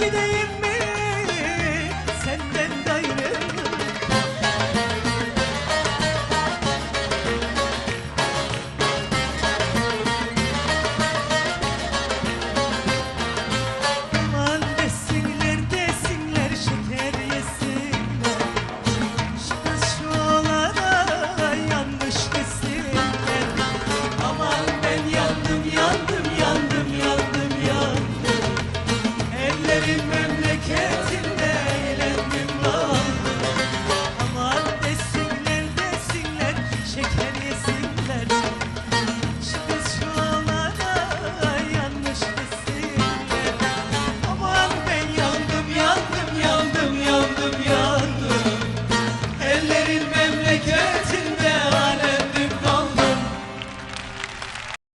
happy day. Güzelim memleketimde eğlendim lan. Aman desinler desinler şeker